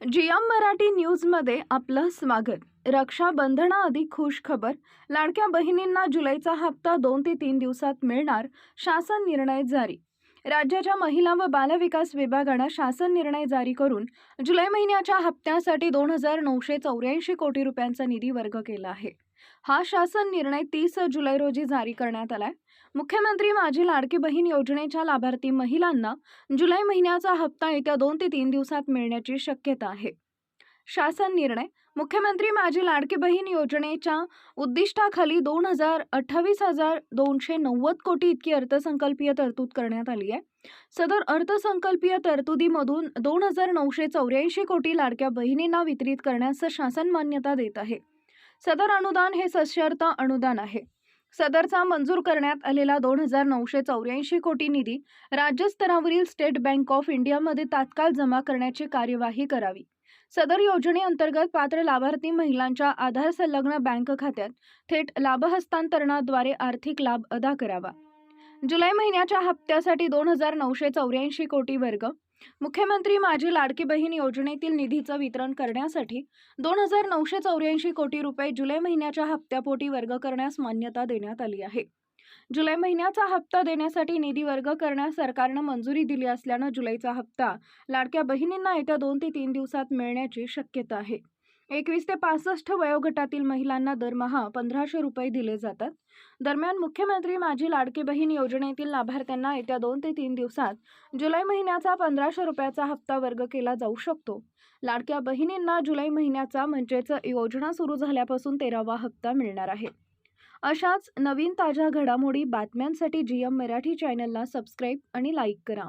GM Marathi न्यूजमध्ये आपलं स्वागत. रक्षाबंधना अधिक खुश खबर लाडक्या बहिणींना जुलैचा हप्ता दोन ते तीन दिवसात मिळणार शासन निर्णय जारी राज्याच्या महिला व बालविकास विभागानं शासन निर्णय जारी करून जुलै महिन्याच्या हप्त्यासाठी दोन हजार नऊशे चौऱ्याऐंशी कोटी रुपयांचा निधी वर्ग केला आहे. हा शासन निर्णय तीस जुलै रोजी जारी करण्यात आलाय. मुख्यमंत्री माझी लाडकी बहीण योजनेच्या लाभार्थी महिलांना जुलै महिन्याचा हप्ता येत्या दोन ते तीन दिवसात मिळण्याची शक्यता आहे. शासन निर्णय. मुख्यमंत्री माझी लाडकी बहीण योजनेच्या उद्दिष्टाखाली दोन हजार अठ्ठावीस हजार दोनशे नव्वद कोटी इतकी अर्थसंकल्पीय तरतूद करण्यात आली आहे. सदर अर्थसंकल्पीय तरतुदीमधून दोन हजार नऊशे चौऱ्याऐंशी कोटी लाडक्या बहिणींना वितरित करण्यास शासन मान्यता देत आहे. सदर अनुदान हे सशर्त अनुदान आहे. सदरचा मंजूर करण्यात आलेला दोन हजार नऊशे चौऱ्याऐंशी कोटी निधी राज्यस्तरावरील स्टेट बँक ऑफ इंडियामध्ये तात्काळ जमा करण्याची कार्यवाही करावी. सदर योजनेअंतर्गत पात्र लाभार्थी महिलांच्या आधार संलग्न बँक खात्यात थेट लाभ हस्तांतरणाद्वारे आर्थिक लाभ अदा करावा. जुलै महिन्याच्या हप्त्यासाठी दोन हजार नऊशे चौऱ्याऐंशी कोटी वर्ग मुख्यमंत्री माझी लाडकी बहीण योजनेतील निधीचं वितरण करण्यासाठी दोन हजार नऊशे चौऱ्याऐंशी कोटी रुपये जुलै महिन्याच्या हप्त्यापोटी वर्ग करण्यास मान्यता देण्यात आली आहे. जुलै महिन्याचा हप्ता देण्यासाठी निधी वर्ग करण्यास सरकारनं मंजुरी दिली असल्यानं जुलैचा हप्ता लाडक्या बहिणींना येत्या दोन ते तीन दिवसात मिळण्याची शक्यता आहे. एकवीस ते पासष्ट वयोगटातील महिलांना दरमहा पंधराशे रुपये दिले जातात. दरम्यान मुख्यमंत्री माझी लाडकी बहीण योजनेतील लाभार्थ्यांना येत्या दोन ते तीन दिवसात जुलै महिन्याचा पंधराशे रुपयाचा हप्ता वर्ग केला जाऊ शकतो. लाडक्या बहिणींना जुलै महिन्याचा म्हणजेच योजना सुरू झाल्यापासून तेरावा हप्ता मिळणार आहे. अशाच नवीन ताज्या घडामोडी बातम्यांसाठी जी एम मराठी चॅनलला सबस्क्राईब आणि लाईक करा.